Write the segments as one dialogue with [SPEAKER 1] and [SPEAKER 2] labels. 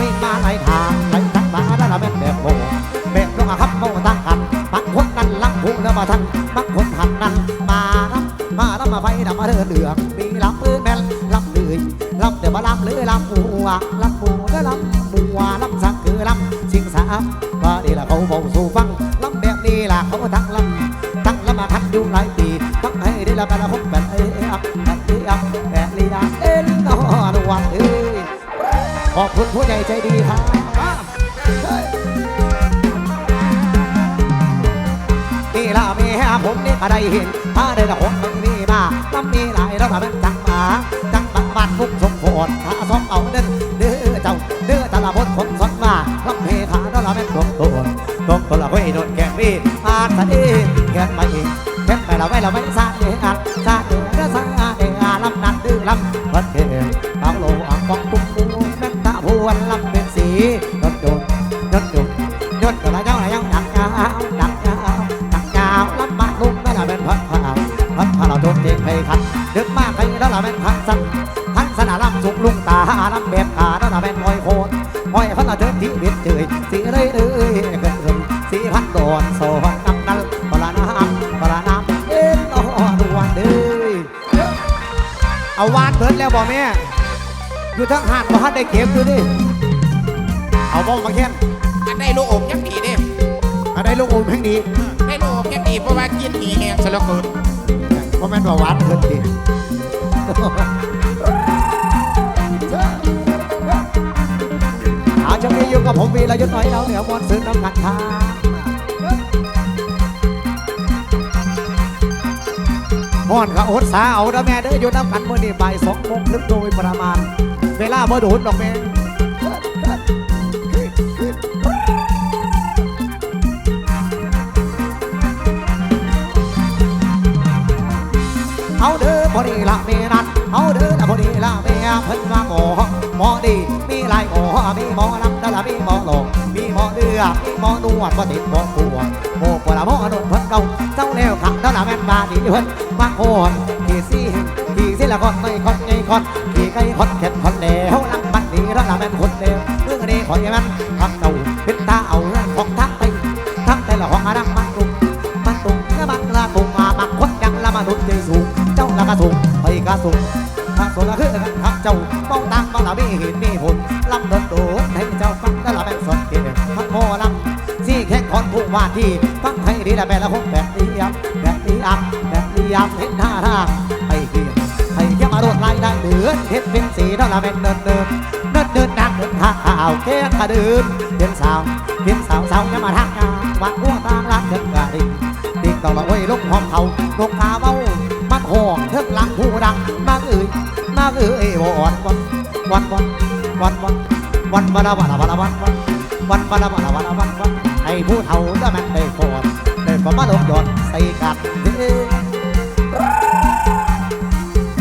[SPEAKER 1] มีมาไหลทางไหลทางมาแล้วละแม่แบบโบแบบลงอาครับโมตั้งหันบางคนนั้นลังหูแล้วมาทันบางคนหันนั้นมารับมาลับมาไฟดำมาเรือเหลืองมีลำมือแม่นลำเลยลำเดี๋ยวมาลำเลยลำบัวลำบัวแล้วลำบัวลำสักคือลำสิงสาว่าดีละเขาบอกสู่ฟ อบคุณผู้ใหญ่ใจดีครับนี่ละเมียผมนี่ก็ได้เห็นถ้าได้ละคนมันมีมาลำมีหลายแล้วมาเป็นจังหมาจังบังบ้านมุกสมโพธถ้าซ้อมเอาเดินเด้อเจ้าเด้อตาละพดคนสดมาลำเพขาแล้วละเป็นตรงตัวตรงตัวละเว้ยโดนแกงมีอาสะดีแกนมาเองแกนไปละไว้ละไม่ซาเดอัดซาเดอ เอาวานเบิดแล้วบอกแม่ อยู่ทั้งหาดบ่ฮัดได้เก็บอยู่ดิ เอาบ้องมาแค่น
[SPEAKER 2] อันได้ลูกอมยังดีเด้
[SPEAKER 1] อันได้ลูกอมแห่งดี
[SPEAKER 2] ได้ลูกอมยังดีเพราะว่ากินหีแห้งซะแล้วเกิน
[SPEAKER 1] เพราะแม่นว่าหวานเกินดีอาจะมีอยู่กับผมวีระยุทธ์น้อยเอาเหนือมวลซื้อน้ำกันทา หอนก็อดสาเอาเด้อแม่เด้ออยู่น้ำกันเมื่อนี้บ่ายสองโมงครึ่งโดยประมาณ เวลาบ่โดูดดอกแม่ พอดีละเมีนันเอาเด้อละพอดีละเมียเพิ่นว่าหมอหมอดีมีหลายหมอมีหมอลำแล้วละมีหมอหลงมีหมอเดือมีหมอนวดบ่ติดหมอปวดโมกว่าละหมอหนุ่มเพิ่นเก่าเจ้าแล้วขังแล้วละแม่นบาดีเพิ่นมาโคนขี่ซี่ขี่ซี่ละคนไม่คนไงคนขี่ไก่คนเข็ดคนเดียวลังบัดดีแล้วละแม่นคนเดียวเมื่องนี้ขอยมัน สูงไปกระสูงถ้าสูงละคือกันทักเจ้าเป้าตังมาละมีเห็นมีผลลำโดดโดดให้เจ้าฟังแล้ละแม่นสดเกลืพักโมลำซี่แข่งคอนผู้ว่าที่ฟังให้ดีละแม่ละคงแบบนี้อับแบบนี้อับแบบนี้อับเห็นท่าทางให้เกียรให้เกียมาโดดไล่ได้เดือนเห็นเป็นสีแล้วละแม่นเดินเดินเดินเดินดังเดินท่าข่าวแค่กระเดินเห็นสาวเห็นสาวสาวจะมาทางงานวัดหัวตางรักเถิดกระดิ่งติ๊กตอกละโอ้ยลูกหอมเขาลูกพาเบา เอ่ยวันวันวันวันวันวันวันวันละวันละวันละวันวันวันวันละวันละวันละวันวันให้ผู้เฒ่าจะแมันได้ฟอนได้ฟอนมาลงหยดใส่กันเด้อ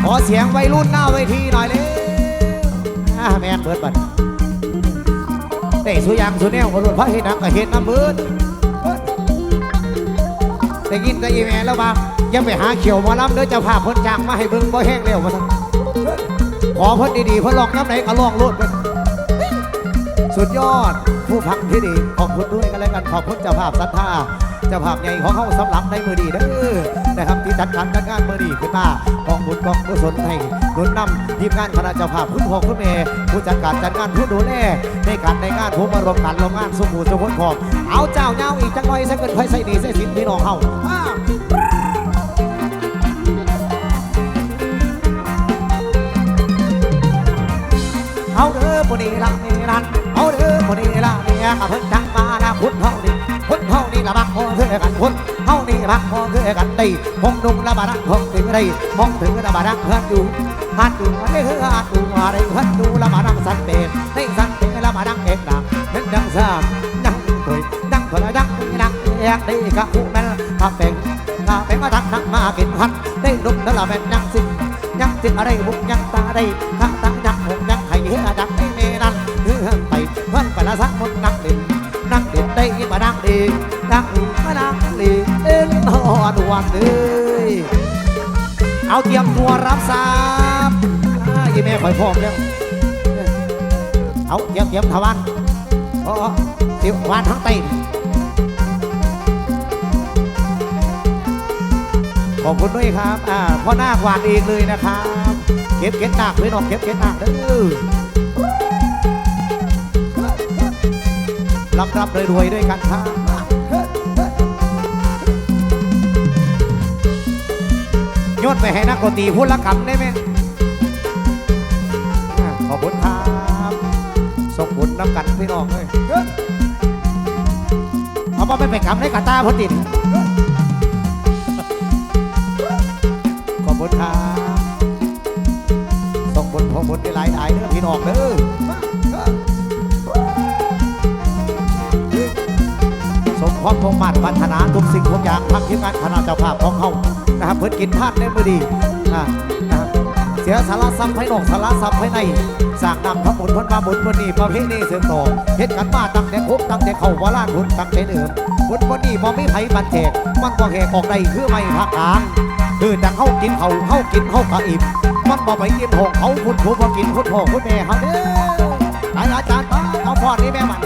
[SPEAKER 1] ขอเสียงวัยรุ่นหน้าเวทีหน่อยเลยแม่นเบิดบัดได้สุยางสุแนวคนรุ่นพระเห็นนังก็เห็นน้ำเบิดได้ยินแต่อีเมลแล้วว่างยังไปหาเขียวมาล้ำเด้อจ้าภาพ้นจางมาให้เบิ่งบ่แห้งเร็วมาสั่น ขอเพ้นดีๆเพ้นลองน้ำไหนก็ลองโลดเพิ่นสุดยอดผู้พังที่ดีขอบคุณด้วยกันแล้วกันขอบคุณเจ้าภาพศรัทธาเจ้าภาพใหญ่ของเขาสำหรับในมือดีเด้อนะครับที่จัดการจัดงานมือดีขึ้นมากองบุญกองกุศลให้หนุนนำทีมงานคณะเจ้าภาพคุณพ่อคุณแม่ผู้จัดการจัดงานผู้ดูแลในการในงานผู้มารวมกันลงงานสุขุมสุขนพร้อมเอาเจ้าเงาอีกจังหน่อยใส่เกินไฟใส่ดีใส่สินพี่น้องเฮา เอาเด้อปนีละนี่นั่นเอาเด้อปนีละเนี่ยกับเพิ่นจังมาละคุณเฮานี่คุณเฮานี่ละบักพอคือกันคุณเฮานี่บักพอคือกันตีมองนุ่งละบารักพองถึงได้มองถึงละบารักเพื่อนอยู่ฮัดดูอะไรคือฮัดดูอะไรเพื่อนดูละบารักสันเดชในสันเดชละบารักเอกดังเป็นดังซ้ำดังตุยดังคนละดังดังแอกได้กะผู้แม่ถ้าเป็นถ้าเป็นมาทักนักมากินพันได้ดุมนั่นละแม่นยังสิยังสิอะไรบุกยังตาได้ถ้าตา อนหอดวันเลยเอาเตรียมตัวรับทราบยี่แม่คอยพร้อมแล้วเอาเยี่ยมเยี่ยมทวันโอ้สิบวันทั้งตีนขอบคุณด้วยครับ อ่าพ่อนาควานอีกเลยนะครับ เก็บเก็บหนักพี่น้องเก็บเก็บหนักเด้อรับรับรวยๆด้วยกันครับ โยนไปให้นักดนตรีพูดละกำได้ไหมขอบคุณครับส่งบุญน้ำกันพี่น้องเลยเอาไปไปกำในกาตาพอติดขอบคุณครับส่งบนพงบนได้หลายหลายเด้อพี่น้องเด้อ ความมุ่งมั่นพัฒนาทุกสิ่งทุกอย่างทั้งทีมงานคณะเจ้าภาพของเขานะครับเพื่อกินพลาดในมือดีนะครับเสียสาระซ้ำภายนอกสาระซ้ำภายในสร้างนำทั้งหมดพ้นมาบุญวันนี้ประเพณีเสื่อมต่อเฮ็ดกันมาตั้งแต่คุกตั้งแต่เขาวาลานบุญตั้งแต่เดิมบุญวันนี้พอไม่ไผบันเจกมันก็แหกออกได้คือไม่พักกลางคือจังเข้ากินเขาเข้ากินเข้ากะอิ่มมันบ่ไปกินหงเขาคุณผู้พอกินคุณพ่อคุณแม่เขาเด้อไอ้อาจารย์มาเอาพอดนี่แม่มัน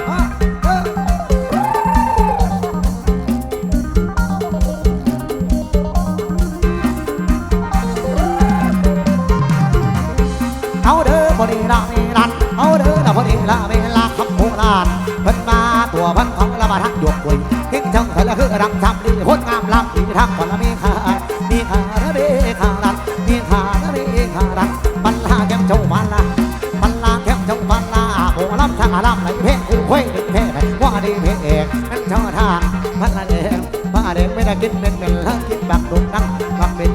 [SPEAKER 1] โหลำทางลำไหลเพลงคู่เว้ยเพลว่าดีเพลงเอกนั่นเจ้าทางพันละแดงมาแดงไม่ได้กินเป็นเป็นละกินบักดุดังบักเป็น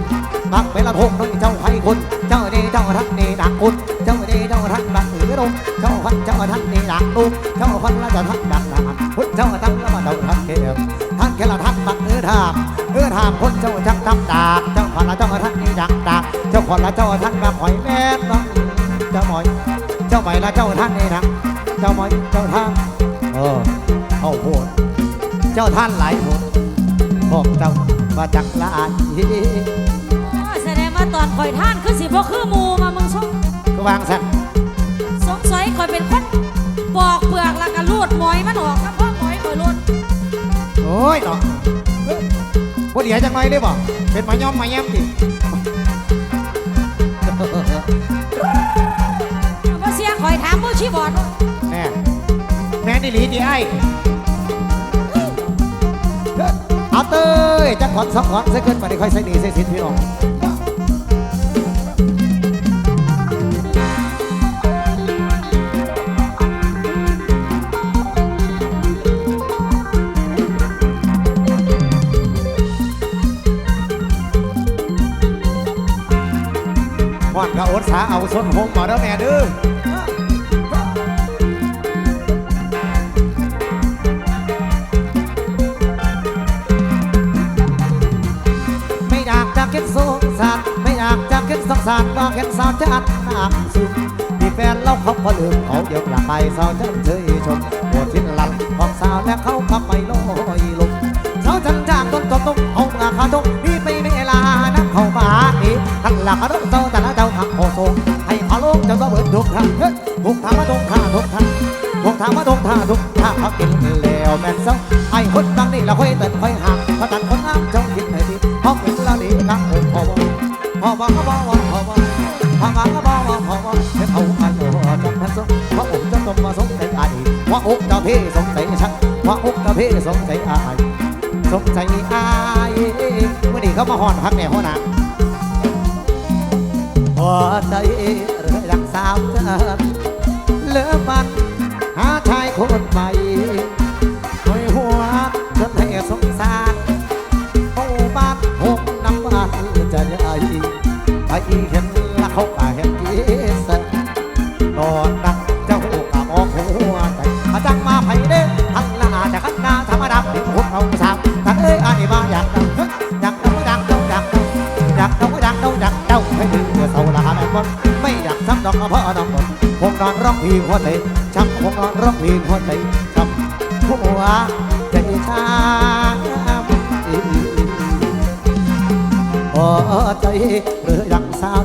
[SPEAKER 1] บักเป็นละทงน้อยเจ้าไห้คุณเจ้านี่เจ้าท่านนี่ดักคุณเจ้านี่เจ้าท่านบักหือดงเจ้าพันเจ้าท่านนี่ดักดุมเจ้าพันละเจ้าท่านดักดามพุทธเจ้าตั้งละมาเจ้าท่านเก็บท่านแค่ละท่านบักหือทามหือทามคนเจ้าจักทำดากเจ้าพันละเจ้าท่านนี่ดักดากเจ้าคนละเจ้าท่านบักหอยแม่นองเจ้าหอยเจ้าใหม่ละเจ้าท่านนี่ดัก จ้าท่านหลายคนพวกเจ้ามาจักละอาย
[SPEAKER 3] โอ้ยแสดงว่าตอนข่อยท่านคือสิบ่คือหมูมามึงชม
[SPEAKER 1] ก็วางสัน
[SPEAKER 3] สงสัยข่อยเป็นคนปอกเปลือกแล้วก็ลูดหมอยมันออกครับพ่อหมอยข่อยลูด
[SPEAKER 1] โอ้ยเนาะบ่เดียวจังไงได้บ่เป็นหมาย่อมหมาแย้มติ
[SPEAKER 3] ว่าเสียข่อยถามผู้ชี้บอดว่า
[SPEAKER 1] แน่แม่นอีหลีดีไอ้ เอาเต้ยจักขอนสองขอนใส่เกินไปได้ค่อยใส่หนีใส่สินพี่น้องม่อนกะอดสาเอาส้นหงมาเด้อแม่เด้อ สารก็เห็นสาวจันน้ำซึมมีแฟนเราเขาพอลืมเขาเดี๋ยวกลับไปสาวจันเฉยชมปวดทิ้นลันของสาวและเขาขับไปลอยลมสาวจันจากต้นตบตุ้งเอางาคาตุ้งนี่ไม่เวลานักเข้ามาอีกทันหลักรุณเจ้าแต่ละเจ้าทางโอโซให้พาลงเจ้าต้องเบิดทุกทางเฮ้ยทุกทางมาทุกทางทุกทางทุกทางมาทุกทางทุกทางเขากินแล้วแม่นเศร้าไอ้คนดังนี่เราค่อยเตินค่อยห่างเพราะตันคนงามเจ้าคิดให้ดีเพอเป็นละดีครับผมพอบ่พอบ่ก็บ่ว่า อกเจ้าพี่สงสัยฉันว่าอกเจ้าพี่สงสัยอาย สงสัยอายวันนี้เขามาหอนพักแนวหัวหน้าหัวใจเรือรักสาวเกินเลือมันหาชายคนใหม่หอยหัวจนให้สงสารเข้าบ้านหกน้ำบ้านจะใหญ่ไปเห็น คงนอนร้องพีหัวใจช้ำคงร้องเพลงหัวใจช้ำหัวใจช้ำพอใจเรือยังสาว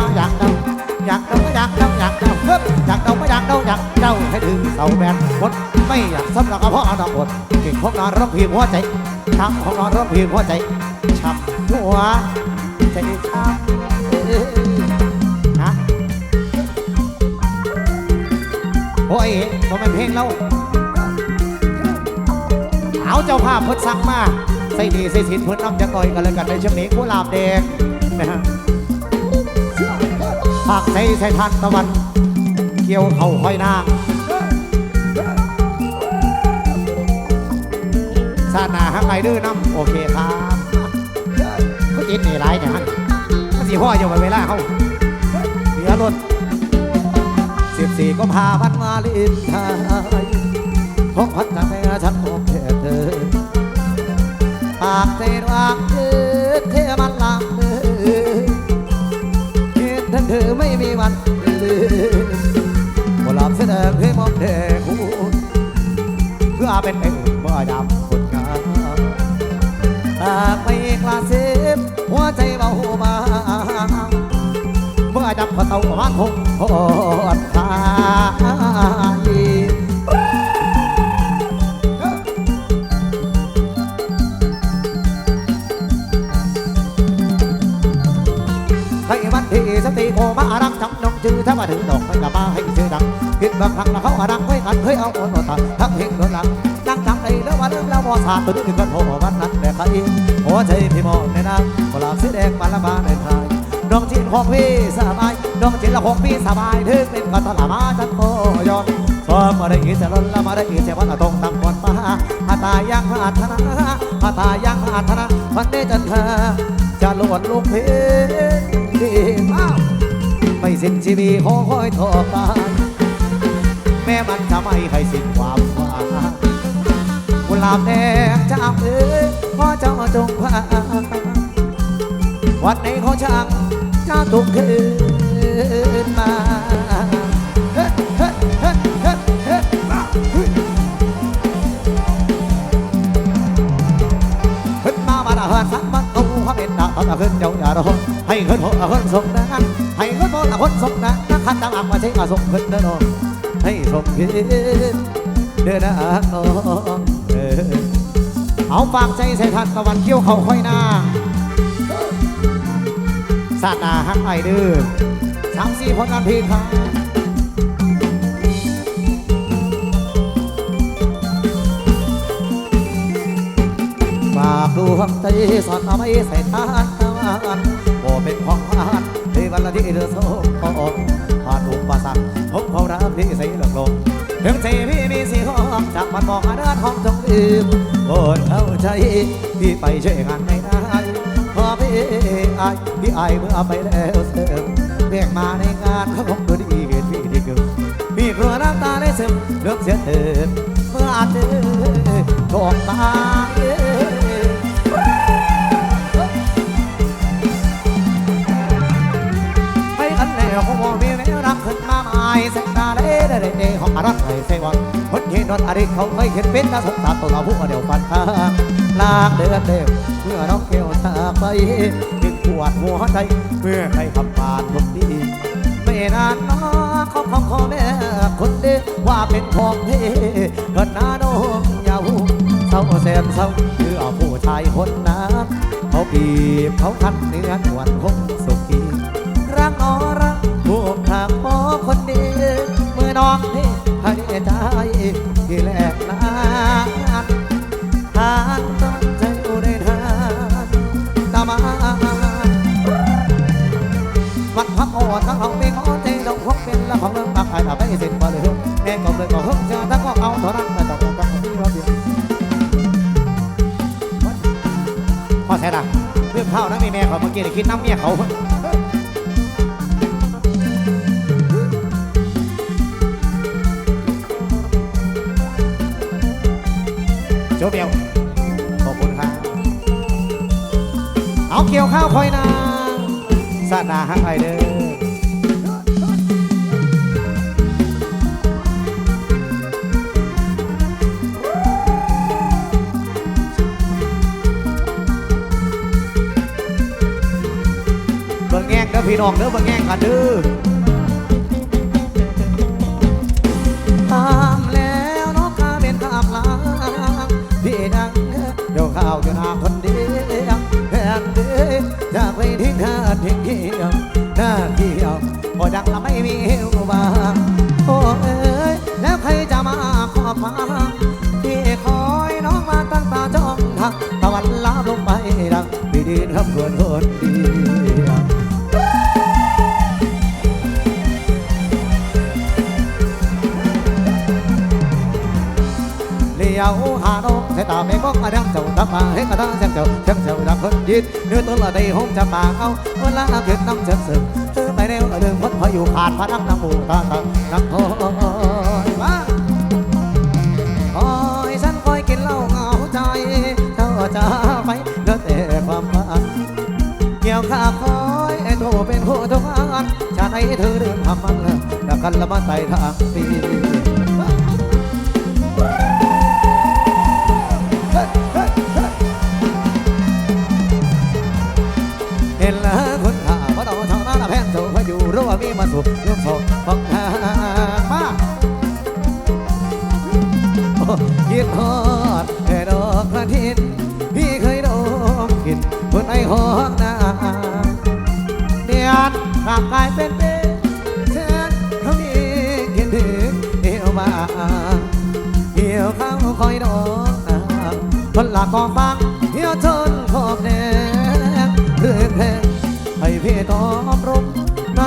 [SPEAKER 1] ออาอยากเดาอยากเดาไม่อยากเดาอยากเดาเฮ้ยอยากเดาไม่อยากเดาอยากเดาให้ถึงเสาแบนหมดไม่อยากสำหรับกระเพาะดอกบดเก่งของนอนร้องเพลงหัวใจช้ำของนอนร้องเพลงหัวใจช้ำหัวใจช้ำฮะโอ้ยบ่แม่นเพลงแล้วเอาเจ้าภาพพิ่นสั่งมาใส่ดีใส่สินเพิ่นน้ำจะต่อยกันเลยกันในช่วงนี้กุหลาบแดงนะฮะ ภาคใสใส่ทานตะวัน เกี่ยวเข่าคอยนางซานาฮักไงดื้อน้ำโอเคครับก็ติดนีไรเนี่ยฮะก็สีพ่ออยู่ไปเวลาเขาเสียรถสิบสี่ก็พาพันมาลินไทยของพันจากแม่ฉันพบแค่เธอปากเตนวางเธอ เธอไม่มีวันลืมบ่หลับเสนอให้มองเดงหูเพื่อเป็นเอ้อุ่นบ่ดำคนงามปากไม่กล้าเสียหัวใจเบาบางเมื่อจับข้าเต่ามันคงพอดทาย โอมารักจำนงชื่อถ้ามาถึงดอกไม่กลับมาให้ชื่อดังคิดบางครั้งแล้วเขาอารักไว้กันเฮ้ยเอาโอนโอนตาทั้งเพลงโดนหลังนั่งจำได้แล้วว่าเรื่องแล้วมอสาตัวนี้กันโหวันนั้นแต่ใครหัวใจพี่มองในน้ำกลาบสีแดงมาละมาในไทยดวงจิตของพี่สบายดวงจิตละของพี่สบายถึงเป็นก็ตละมาจันโคยอมสอมมาได้ยินแต่ล้นละมาได้ยินแต่วันตรงตั้งก่อนมาหาตายังหาธนาหาตายังหาธนาวันนี้จันทาจะลวนลูกเพดีอ้าวไม่ สิ้นชีวิตขอคอยทอไปแม้มันจะไม่ให้สิ้นความหวังกุหลาบแดงจะเอาเอ้ยขอเจ้าจงพาวันไหนเขาช่างจะตุกคืนมาเฮ้เฮเฮเฮ้เฮ้ขึ้นมาบ้านอาหารสักมันตู้เขาเป็นดาวตอนขึ้นเจ้าอย่ารอให้ขึ้นหัวขึ้นส่งนะให้ขึ้น หัวขึ้นส่งนะนักขันตั้งอักมาใช้มาส่งขึ้นเด้อน้องให้ส่งขึ้นเด้อนะน้องเออเอาฝากใจใส่ทันตะวันเกี่ยวเขาค่อยหน้าสาดนาฮักไอเดื้อสามสี่ผลงานเพลงครับฝากดูหักใจสอนเอาไว้ใส่ทานตะวันโอเป็นของหวาน วันละที่เธอดโซ่ผ่านอุปสรรคพบเขารักพี่ใส่เลือกลงถึงใจพี่มีสีห้องจากมันบอกมาเดินห้องจงลืมโปรดเข้าใจพี่ไปช่วยงานไม่ได้พอพี่อายพี่อายเมื่อไปแล้วเสริมเรียกมาในงานเขาคงดูดีเกินพี่ดีเกินพี่กลัวน้ำตาได้ซึมเลือกเสียเถิดเมื่ออาจเจอทองตา สารตัวเราผู้เดียวฟันข้างลากเดือนเดียวเมื่อน้องเกลจาไปถึงปวดหัวใจเมื่อใครขับผ่านทุกทีไม่นานน้องเขาของขอแม่คนเดียวว่าเป็นของพี่ก็นาโนมยาวเศร้าแสนเศร้าคือเอาผู้ชายคนนั้นเขาบีบเขาคันเนื้อหวนคงสุขีรักนอรักถูกทางพอคนดีเมื่อน้องที่ ให้ใจที่แรกนานทานต้นใจอุได้ทานตามาวัดพักอ่อนทั้งเขาไม่ขอใจดงพกเป็นละของเรื่องบางไอ้ถ้าไปเสร็จมาเลยแม่ก็เลยก็เฮิ่มเจอถ้าก็เอาเท่านั้นไม่ต้องต้องที่เราเดียวพอแท้ละเรื่องข้าวนมีแม่เขาเมื่อกี้ได้คิดน้ำเมียเขา โจเบลขอบคุณครับเอาเกี่ยวข้าวคอยนางสาดนาฮักไอเด้อเบิ่งแง่งเด้อพี่น้องเด้อเบิ่งแง่งกันเด้อ ไปทิ้งเธอทิ้งเที่ยวหน้าเที่ยวพอดังละไม่มีเหี่ยวบางโอ้เอ้ยแล้วใครจะมาขอบมาที่คอยน้องมาตั้งตาจ้องทักตะวันลับลงไปดังพี่ดินครับควรคนเดี เลี้ยวหาน้องใส่ตาไม่มองมาดังเจ้าดับมาให้กระทั่งเสียงเจ้าเสียงเจ้าดังคนยิดเนื้อตัวละได้ห้องจะปาเอาเวลาเกิดน้ำเจ็บสึกเธอไปเร็วเรื่องพัดพออยู่ขาดพนักน้ำหมูตาตาน้ำโอยมาคอยฉันคอยกินเหล้าเหงาใจเธอจะไปเหลือแต่ความฝันเกี่ยวข้าคอยไอ้โตเป็นผู้ทุกอันชาติให้เธอเดินทำมันแล้วกันละมาไต่ทางปี นล้วคนข่าพระดอกทางนั้นแพงโสพอยู่รู้ว่ามีมาสุขยุ่งโศกฟังทางมาคิดฮอดแค่ดอกกระถินพี่เคยดมกลินบนไอ้ห้อกนาเนียนร่างกายเป็นเป็นเช่นเขามีคิดถึงเอวมาเหี่ยวข้างคอยดอกคนหลักกองฟัง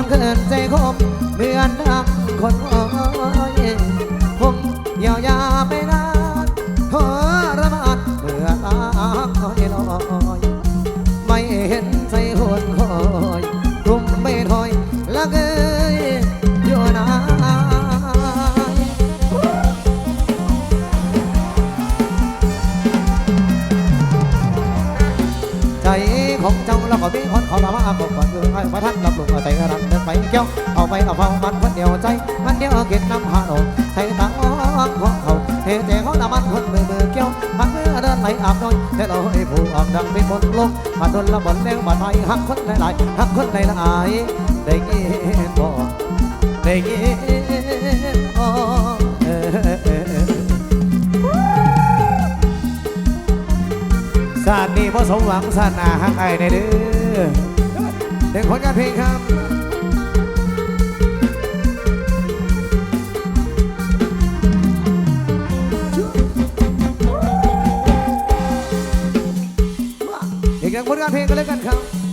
[SPEAKER 1] เกินใจคมเหมือนดังคนอ้อยผมเยียวยาไปนานทรมานเมื่อตาคอยลอยไม่เห็นใจคนคอยรุมไม่ถอยละเกยอยู่นานใจของเจ้าแล้วก็มีคนเขาละมาบอกก่อนคือให้พระท่านรับลงเอาใจรัก ไปเกี่ยวเอาไปเอาเฝ้ามันคนเดียวใจ มันเดียวเก็บน้ำหาโนใช้ตาอ้อนของเขาเทใจเขาละมันคนมือมือเกี่ยวมันเมื่อเดินไหลอาบน้อยแต่เราให้ผู้อาบดังเป็นบนลงมาโดนละบนแล้วมาไทยหักคนหลายๆหักคนหลายๆได้ยินบ่ได้ยินบ่เออเอชาตินี้พอสมหวังชานาหักไอในเด้อเด็กคนงานเพลงครับ งผลงานเพลงกันเลยกันครับ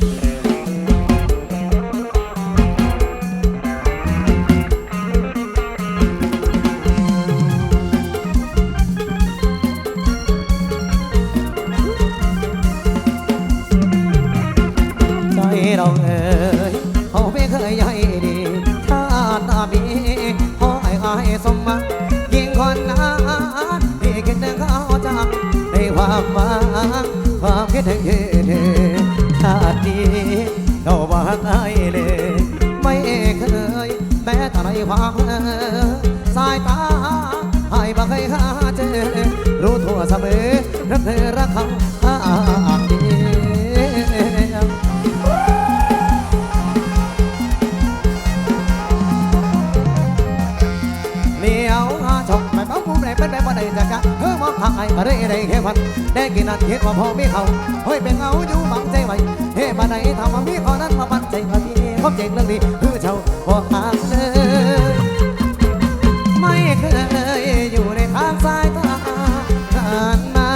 [SPEAKER 1] ฮ้อมางไอ้ก็ได้ได้แค่พันได้กินนั่นคิดว่าพอมีเขาเฮ้ยเป็นเงาอยู่บังใจไว้เฮ้มาไหนทำว่ามีเขานั้นมาบันใจมาพี่พบเจงเรื่องนี้คือเจ้าบอกหางเลยไม่เคยอยู่ในทางสายตาผ่านมา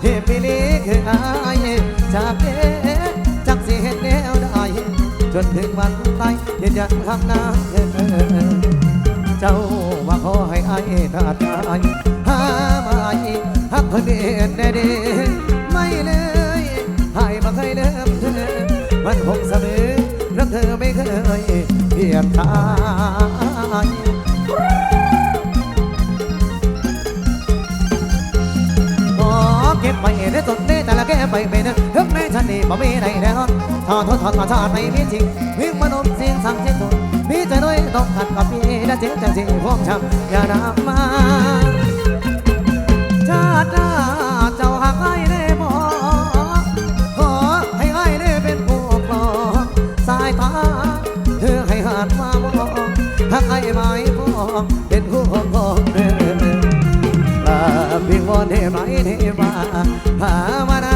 [SPEAKER 1] เทพปีนี้คืออายจากเด็กจากสิเห็นแนวได้จนถึงวันตายยืนยันคำนั้นเออเจ้าว่าขอให้อายถ้าตายหามาอีก หักเพิ่นเอ็นแน่เด้ไม่เลยให้มาเคยเดิมเธอมันคงเสมอรักเธอไม่เคยเปลี่ยนทางขอเก็บไปในสุดนี้แต่ละแก้ไปไปนั้นทึกในฉันนี่บ่มีใดแน่นอนทอดทอดทอดชาติไม่มีจริงวิ่งมนุษย์เสียงสั่งเสียงสุดพี่จะด้วยต้องขัดกับพี่และเจ๊จังสิพวกช้ำอย่านำมา ชาติหน้าเจ้าหากให้ได้บอกขอให้ให้ได้เป็นผู้ปรอกสายตาเธอให้หันมาบองหากให้ไมาบองเป็นผู้ของเธอลาพิงวอนเห้ไหมให้มาหามานา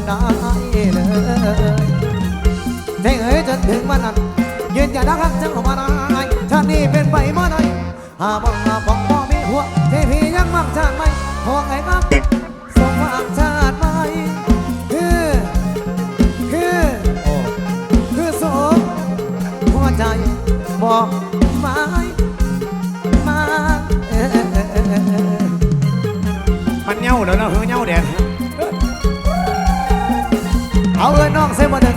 [SPEAKER 1] มได้เลยเท่งเอ้ยจนถึงวันนั้นยืนอย่าดักรับจังมาได้ชาตินี้เป็นไปเมื่อไหรหาบ่หาบ่บ่มีหัวเทพียังมั่งชาติไม่พวกไอ้มัก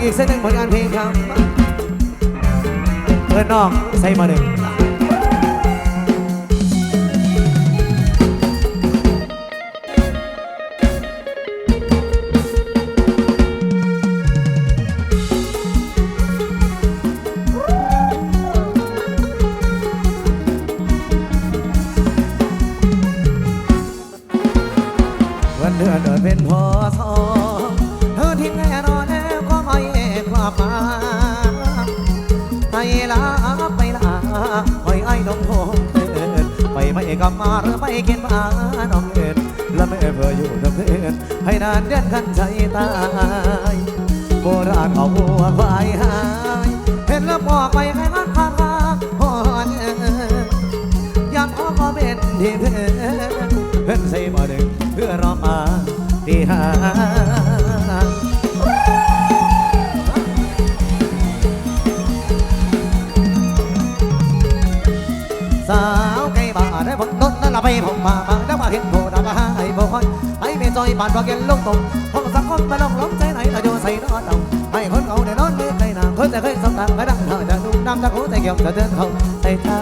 [SPEAKER 1] อีกเส้นหนึ่งผลงานเพลงครับเอินนอกใส่มาหนึ่ง ไปไม่กลับมาหรือไม่กินมาน้องเอินและไม่เพื่ออยู่ทั้งคืนให้นานเดือนกันใจตายโบราณเอาวัวควายหายเห็นแล้วบอกไปให้มันพาพาพอนอยังขอขอเป็นที่เพื่อนเพื่อนใส่มาดึงเพื่อรอมาที่หา ไปผมมาบางได้มาเห็นโบดาบาให้โบคอยไปเมจอยบานบอกเกนลูกตรงห้องสังคมมาลงล้มใจไหนตะโยใส่นอนเอาให้คนเขาได้นอนไม่เคยนางคนแต่เคยสบตาไม่ดังเธอจะนุ่มน้ำตะโกแต่เกี่ยวจะเดินเขาใส่ตา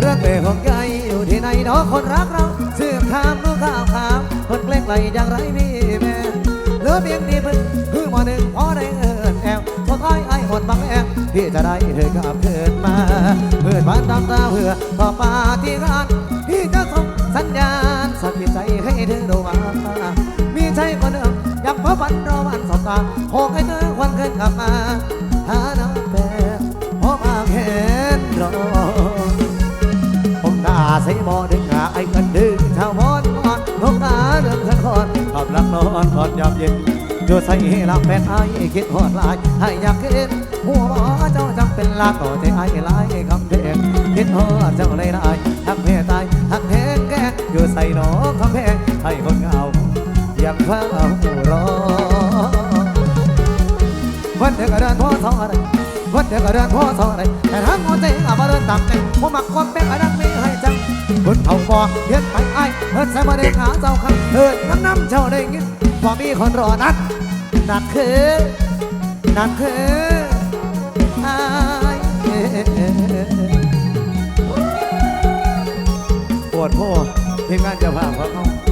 [SPEAKER 1] เรื่องเบของใจอยู่ที่ไหนเนาะคนรักเราสืบถามลูกข่าวข่าวคนเกล้งไหลอย่างไรมีแม่เหลือเพียงดีเพึ่งคือหมอหนึ่งพอได้เออ ท้ายไอ้หดบางแอมที่จะได้เธอกลับเกิดมาเพื่อนบ้านตามตาเพื่อต่อปาที่งานที่จะส่งสัญญาณสักใจให้เธอดูมามีใจคนเดิมอยากพบวันรอวันสบตาหกให้เธอควันเกินกลับมาหาน้ำแปรพบมาเห็นรอผมตาใส่หมอดึงหาไอ้กันดึงชาวมอนมอนนกตาเดินขันคอนขอบลักนอนคอนยามเย็น จูใส่ลับแฟนไอ้คิดหอดลายให้อยากเห็นหัวเจ้าจำเป็นลาก่อใจไอ้ลายคำเพลงคิดหอดเจ้าเลยได้หักเพตายหักเพงแกอยู่ใส่หนอคำเพลงให้คนเหงาอยังเฝ้ารอวันเด็กก็เดินพ่อสออะไรวันเด็กก็เดินพ่อสออะไรแต่ทางหัวใจอามาเดินตามใจผมมักความเป็นอันนั้นไม่ให้จังคุณเขาบอกเฮ็ดไปไอ้เฮ็ดใส่มาเด็กหาเจ้าครับเฮ็ดน้ำน้ำเจ้าได้ยินว่ามีคนรอนัด นัดคือนัดคือไอ้ปวดโพทีมงานจะพาเขาเข้า